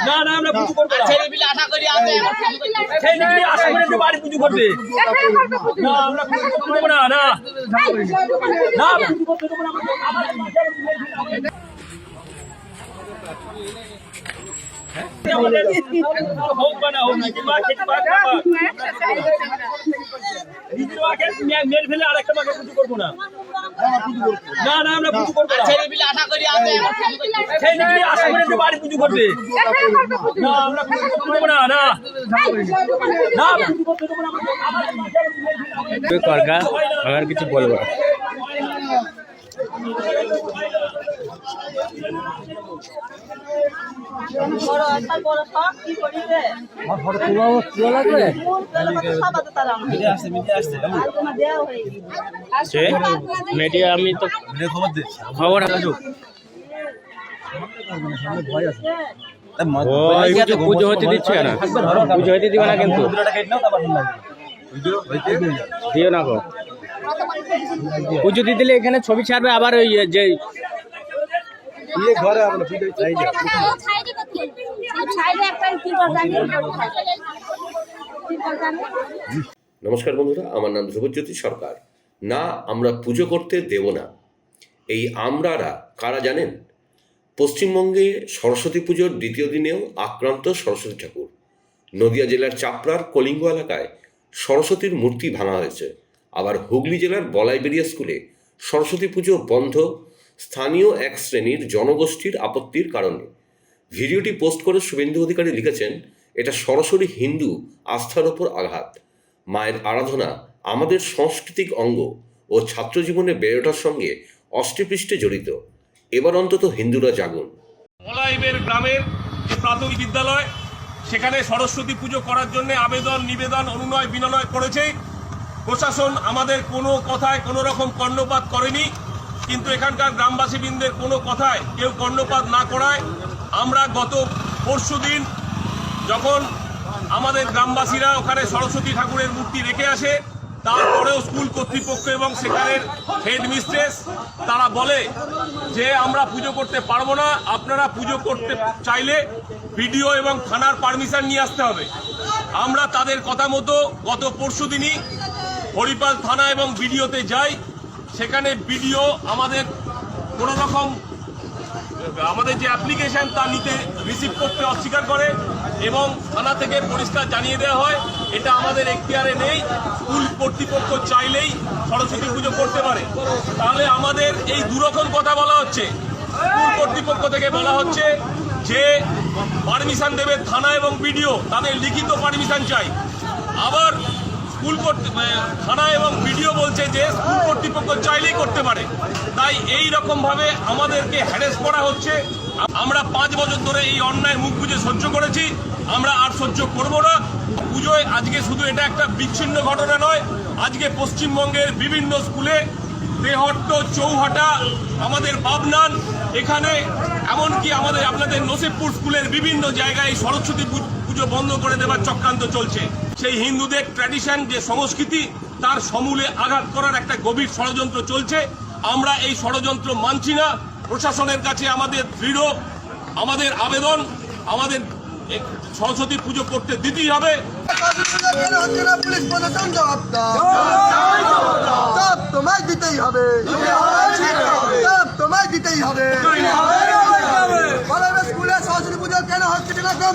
না না আমরা পুজো করব না ছেলে পিলে আশা করি আছে সেই দিকে আশা করে যে বাড়ি পুজো করবে না আমরা পুজো করতে দেবো না না না পুজো করতে দেবো না হোক বা না নিজের মাকে মে- মেরে ফেলে আরেকটা মাকে পুজো করব না না না আমরা পুজো করব ছেলে পিলে আশা করি আছে ছেলে পুজো সেই আশা করে যে বাড়ি পুজো করবে না আমরা পুজো করব না না না পুজো করতে দেবো না। তুই করগা আর কিছু বলব না। হয়ে মিডিয়া আমি তো খবর আসুক ওই যে পুজো হতে দিচ্ছে না। পুজো হতে দিবে না কিন্তু। দিও না গো। পুজো দিয়ে দিলে এখানে ছবি ছাড়বে আবার ওই যে। নমস্কার বন্ধুরা, আমার নাম ধ্রুবজ্যোতি সরকার। না, আমরা পুজো করতে দেব না। এই আমরারা কারা জানেন? পশ্চিমবঙ্গে সরস্বতী পুজোর দ্বিতীয় দিনেও আক্রান্ত সরস্বতী ঠাকুর। নদিয়া জেলার চাপড়ার কলিঙ্গ এলাকায় সরস্বতীর মূর্তি ভাঙা হয়েছে। আবার হুগলি জেলার বলাইবেরিয়া স্কুলে সরস্বতী পুজো বন্ধ স্থানীয় এক শ্রেণির জনগোষ্ঠীর আপত্তির কারণে। ভিডিওটি পোস্ট করে শুভেন্দু অধিকারী লিখেছেন, এটা সরাসরি হিন্দু আস্থার ওপর আঘাত। মায়ের আরাধনা আমাদের সাংস্কৃতিক অঙ্গ ও ছাত্র জীবনে বেড়ে ওঠার সঙ্গে অষ্টেপৃষ্ঠে জড়িত। এবার অন্তত হিন্দুরা জাগুন। মলাইবের গ্রামের প্রাথমিক বিদ্যালয়, সেখানে সরস্বতী পুজো করার জন্য আবেদন, নিবেদন, অনুনয়, বিনয় করেছে। প্রশাসন আমাদের কোনো কথায় কোনো রকম কর্ণপাত করেনি, কিন্তু এখানকার গ্রামবাসীবৃন্দের কোনো কথায় কেউ কর্ণপাত না করায়। আমরা গত পরশু দিন যখন আমাদের গ্রামবাসীরা ওখানে সরস্বতী ঠাকুরের মূর্তি রেখে আসে, তারপরেও স্কুল কর্তৃপক্ষ এবং সেখানের হেড মিস্ট্রেস তারা বলে যে আমরা পুজো করতে পারব না, আপনারা পুজো করতে চাইলে বিডিও এবং থানার পারমিশন নিয়ে আসতে হবে। আমরা তাদের কথা মতো গত পরশু দিনই হরিপাল থানা এবং বিডিওতে যাই, সেখানে বিডিও আমাদের কোনো রকম আমাদের যে অ্যাপ্লিকেশন তা নিতে রিসিভ করতে অস্বীকার করে এবং থানা থেকে পরিষ্কার জানিয়ে দেওয়া হয়, এটা আমাদের এখতিয়ারে নেই। স্কুল কর্তৃপক্ষ চাইলেই সরস্বতী পুজো করতে পারে। তাহলে আমাদের এই দুরকম কথা বলা হচ্ছে। স্কুল কর্তৃপক্ষ থেকে বলা হচ্ছে যে পারমিশন দেবে থানা এবং বিডিও, তাদের লিখিত পারমিশন চাই। আবার স্কুল আহ, থানা এবং বিডিও বলছে যে স্কুল কর্তৃপক্ষ চাইলেই করতে পারে। তাই এই রকম ভাবে আমাদেরকে হ্যারেস করা হচ্ছে। আমরা পাঁচ বছর ধরে এই অন্যায় মুখ বুঝে সহ্য করেছি। আমরা আর সহ্য করব না। পুজোয় আজকে শুধু এটা একটা বিচ্ছিন্ন ঘটনা নয়। আজকে পশ্চিমবঙ্গের বিভিন্ন স্কুলে দেহট্ট চৌহাটা আমাদের বাবনান এখানে এমনকি আমাদের আপনাদের নসিবপুর স্কুলের বিভিন্ন জায়গায় সরস্বতী পুজো বন্ধ করে দেওয়ার চক্রান্ত চলছে। সেই হিন্দুদের ট্র্যাডিশন যে সংস্কৃতি, তার সমূলে আঘাত করার একটা গভীর ষড়যন্ত্র চলছে। আমরা এই ষড়যন্ত্র মানছি না। প্রশাসনের কাছে আমাদের দৃঢ়, আমাদের আবেদন, আমাদের সরস্বতী পুজো করতে দিতেই হবে। কেন পুলিশ দিতেই হবে দিতেই হবে সরস্বতী পুজো কেন হচ্ছে না কম